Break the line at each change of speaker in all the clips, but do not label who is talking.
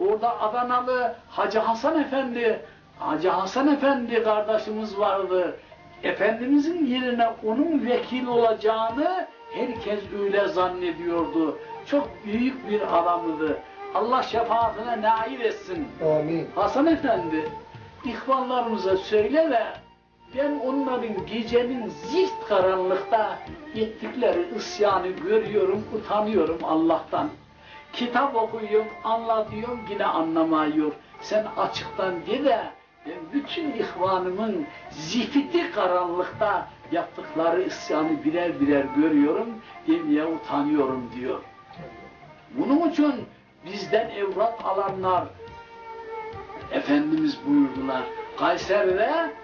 Orada Adanalı Hacı Hasan Efendi, Hacı Hasan Efendi kardeşimiz vardı. Efendimizin yerine onun vekil olacağını herkes öyle zannediyordu. Çok büyük bir adamdı. Allah şefaatine nail etsin.
Amin.
Hasan Efendi, ihvanlarımıza söyle ve ben onların gecenin zift karanlıkta ettikleri isyanı görüyorum, utanıyorum Allah'tan. Kitap okuyorum, anlatıyorum, yine anlamıyor. Sen açıktan de de ben bütün ihvanımın zifiti karanlıkta yaptıkları isyanı birer birer görüyorum, demeye utanıyorum diyor. Bunun için bizden evrak alanlar, Efendimiz buyurdular. Kayseri'de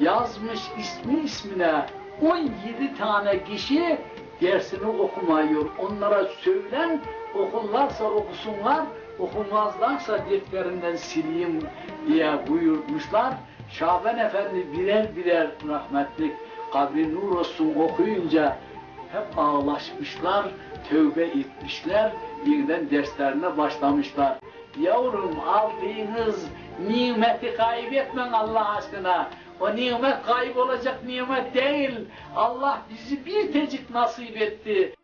yazmış ismi ismine 17 tane kişi dersini okumuyor. Onlara söylen okurlarsa okusunlar, okumazlarsa defterinden sileyim diye buyurmuşlar. Şaban Efendi birer birer rahmetlik kabri nur olsun okuyunca hep ağlaşmışlar, tövbe etmişler, birden derslerine başlamışlar. Yavrum aldığınız nimeti kaybetmen Allah aşkına. O nimet kaybolacak nimet değil. Allah bizi bir tecik nasip etti.